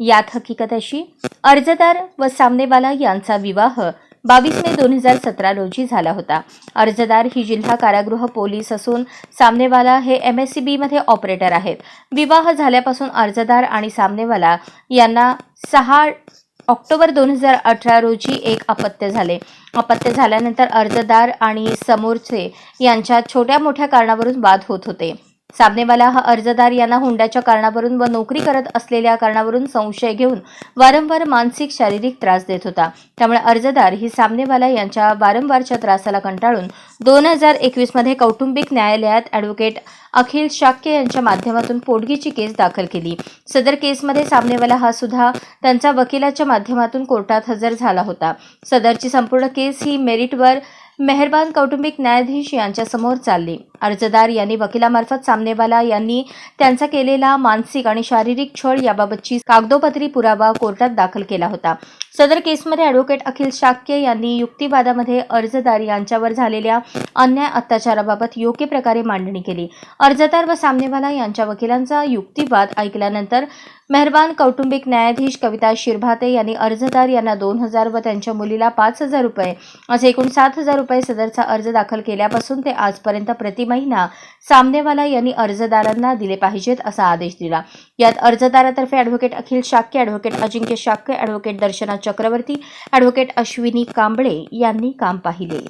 यात हकीकत अशी अर्जदार व सामनेवाला यांचा विवाह बावीस मे दोन हजार सतरा रोजी झाला होता. अर्जदार ही जिल्हा कारागृह पोलीस असून सामनेवाला हे एम एस सी बीमध्ये ऑपरेटर आहेत. विवाह झाल्यापासून अर्जदार आणि सामनेवाला यांना सहा ऑक्टोबर दोन हजार अठरा रोजी एक अपत्य झाले. अपत्य झाल्यानंतर अर्जदार आणि समोरचे यांच्या छोट्या मोठ्या कारणावरून वाद होत होते. सामनेवाला हा अर्जदार यांना हुंड्याच्या कारणावरून व नोकरी करत असलेल्या कारणावरून संशय घेऊन वारंवार मानसिक शारीरिक त्रास देत होता. त्यामुळे अर्जदार ही सामनेवाला यांच्या वारंवारच्या त्रासाला कंटाळून दोन हजार एकवीसमध्ये कौटुंबिक न्यायालयात ॲडव्होकेट अखिल शाक्य यांच्या माध्यमातून पोटगीची केस दाखल केली. सदर केसमध्ये सामनेवाला हा सुद्धा त्यांचा वकिलाच्या माध्यमातून कोर्टात हजर झाला होता. सदरची संपूर्ण केस ही मेरिटवर मेहरबान कौटुंबिक न्यायाधीश यांच्यासमोर चालली. अर्जदार यांनी वकिलामार्फत सामनेवाला यांनी त्यांचा केलेला मानसिक आणि शारीरिक छळ याबाबतची कागदोपत्री पुरावा कोर्टात दाखल केला होता. सदर केसमध्ये ॲडव्होकेट अखिल शाक्य यांनी युक्तिवादामध्ये अर्जदार यांच्यावर झालेल्या अन्याय अत्याचाराबाबत योग्य प्रकारे मांडणी केली. अर्जदार व सामनेवाला यांच्या वकिलांचा युक्तिवाद ऐकल्यानंतर मेहरबान कौटुंबिक न्यायाधीश कविता शिरभाते यांनी अर्जदार यांना दोन हजार व त्यांच्या मुलीला पाच हजार रुपये असे एकूण सात हजार रुपये सदरचा अर्ज दाखल केल्यापासून ते आजपर्यंत प्रति महिना सामनेवाला यांनी अर्जदारांना दिले पाहिजेत असा आदेश दिला. यात अर्जदारातर्फे advocate Akhil Shakya advocate Ajinkya Shakya advocate Darshana Chakraborty advocate Ashwini Kamble यांनी काम पाहिले.